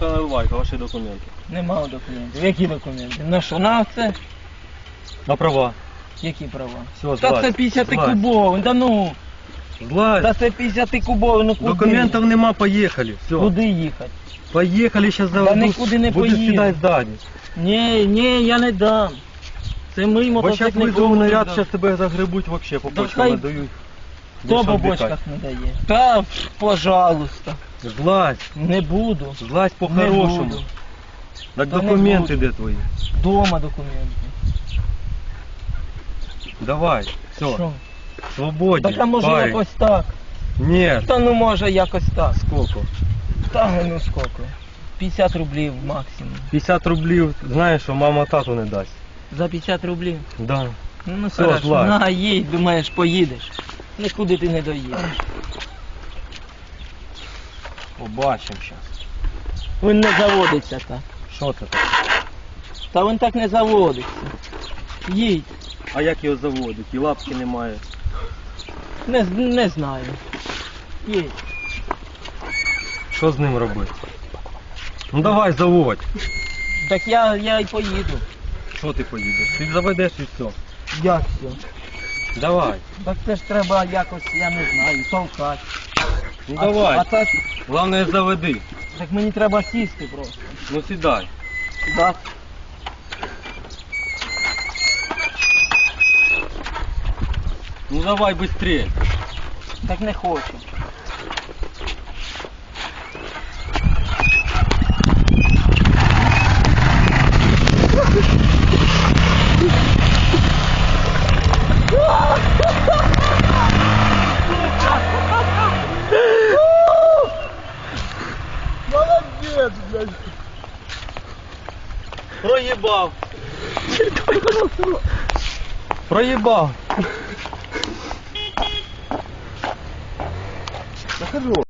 давай, ваші документи. Нема документів. Які документи? На що? На це? На права. Які права? Все, Та це 50 злазь. кубовий, да ну. Злазь. Та це 50 кубовий, ну куди? Документів нема, поїхали. Все. Куди їхати? Поїхали, зараз заведу. нікуди не Буду поїду. сідати ззаді. Ні, ні, я не дам. Це мій Бо зараз мотоцикл визову нікому не наряд, дам. зараз тебе загребуть вообще, по Да почкам хай- надають. Хто по бочках не дає? Та, пожалуйста. Злазь, Не буду. злазь Не по-хорошому. буду. Так Та не документи буду. де твої? Дома документи. Давай, все, Що? свободні, Так а може парень. якось так? Ні, Та ну може якось так. сколько? Та ну скільки? 50 рублів максимум. 50 рублів, знаєш, що мама тату не дасть. За 50 рублів? Да. Ну Все, хорошо, злазь. на їдь, думаєш, поїдеш. Нікуди ти не доїдеш. Побачимо зараз. Він не заводиться так. Що це таке? Та він так не заводиться. Їдь. А як його заводить? І лапки немає. Не, з- не знаю. Їдь. Що з ним робити? Ну давай заводь. Так я, я й поїду. Що ти поїдеш? Ти заведеш і все. Як все? Давай. Так це ж треба якось, я не знаю, толкати. Ну А- давай. А, так, Главное заведи. так мені треба сісти просто. Ну сідай. Да. Ну давай быстрее. Так не хочу. нет, блядь. Проебал. Проебал. Захожу.